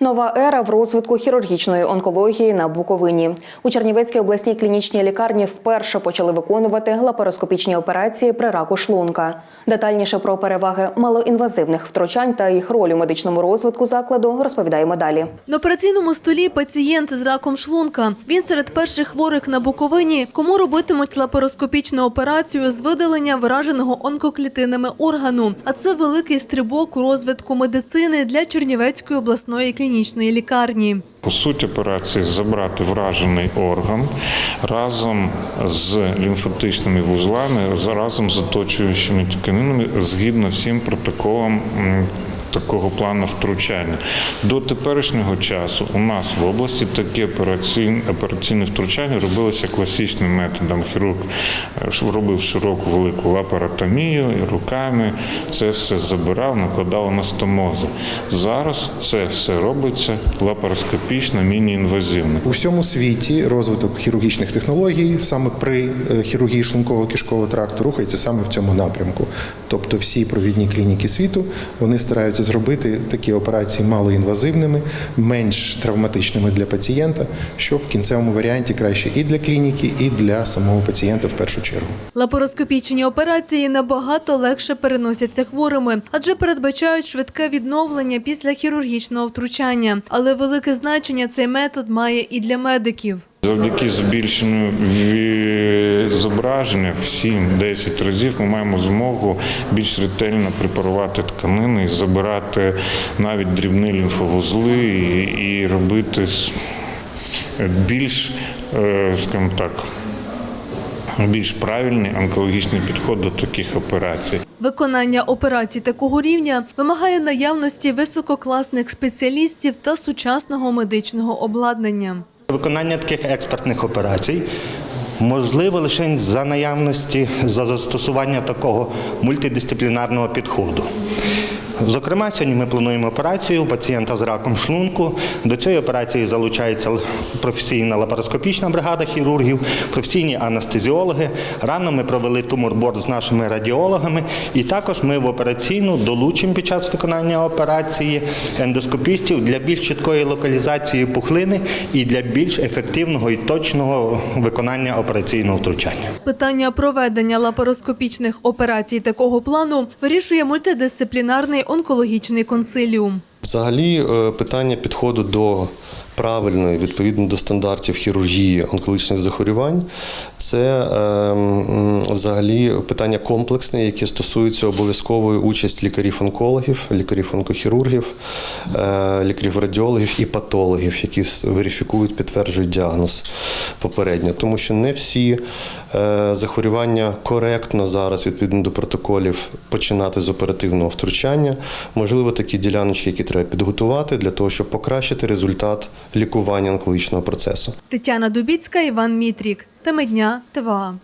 Нова ера в розвитку хірургічної онкології на Буковині. У Чернівецькій обласній клінічній лікарні вперше почали виконувати лапароскопічні операції при раку шлунка. Детальніше про переваги малоінвазивних втручань та їх роль у медичному розвитку закладу розповідаємо далі. На операційному столі пацієнт з раком шлунка. Він серед перших хворих на Буковині, кому робитимуть лапароскопічну операцію з видалення враженого онкоклітинами органу. А це великий стрибок у розвитку медицини для Чернівецької обласної клінічної лікарні. По суті операції забрати вражений орган разом з лімфатичними вузлами, разом з оточуючими тканинами згідно всім протоколам такого плану втручання. До теперішнього часу у нас в області такі операційні, операційні втручання робилися класичним методом. Хірург е, робив широку велику лапаротомію руками це все забирав, накладав на стомозу. Зараз це все робиться лапароскопічно, міні-інвазивно. У всьому світі розвиток хірургічних технологій саме при е, хірургії шлункового кишкового тракту рухається саме в цьому напрямку. Тобто всі провідні клініки світу вони стараються зробити такі операції малоінвазивними, менш травматичними для пацієнта, що в кінцевому варіанті краще і для клініки, і для самого пацієнта в першу чергу. Лапароскопічні операції набагато легше переносяться хворими, адже передбачають швидке відновлення після хірургічного втручання. Але велике значення цей метод має і для медиків. Завдяки збільшенню зображення в 7-10 разів ми маємо змогу більш ретельно препарувати тканини і забирати навіть дрібні лімфовузли і робити більш, е, скажімо так, більш правильний онкологічний підход до таких операцій. Виконання операцій такого рівня вимагає наявності висококласних спеціалістів та сучасного медичного обладнання. Виконання таких експертних операцій можливо лише за наявності за застосування такого мультидисциплінарного підходу. Зокрема, сьогодні ми плануємо операцію пацієнта з раком шлунку. До цієї операції залучається професійна лапароскопічна бригада хірургів, професійні анестезіологи. Рано ми провели туморборд з нашими радіологами, і також ми в операційну долучимо під час виконання операції ендоскопістів для більш чіткої локалізації пухлини і для більш ефективного і точного виконання операційного втручання. Питання проведення лапароскопічних операцій такого плану вирішує мультидисциплінарний онкологічний консиліум. Взагалі, е, питання підходу до правильної, відповідно до стандартів хірургії онкологічних захворювань, це е, взагалі питання комплексне, яке стосується обов'язкової участі лікарів-онкологів, лікарів-онкохірургів, е, лікарів-радіологів і патологів, які верифікують, підтверджують діагноз попередньо. Тому що не всі е, захворювання коректно зараз, відповідно до протоколів, починати з оперативного втручання. Можливо, такі діляночки, які треба підготувати для того, щоб покращити результат лікування онкологічного процесу. Тетяна Дубіцька, Іван Мітрік. Теми дня ТВА.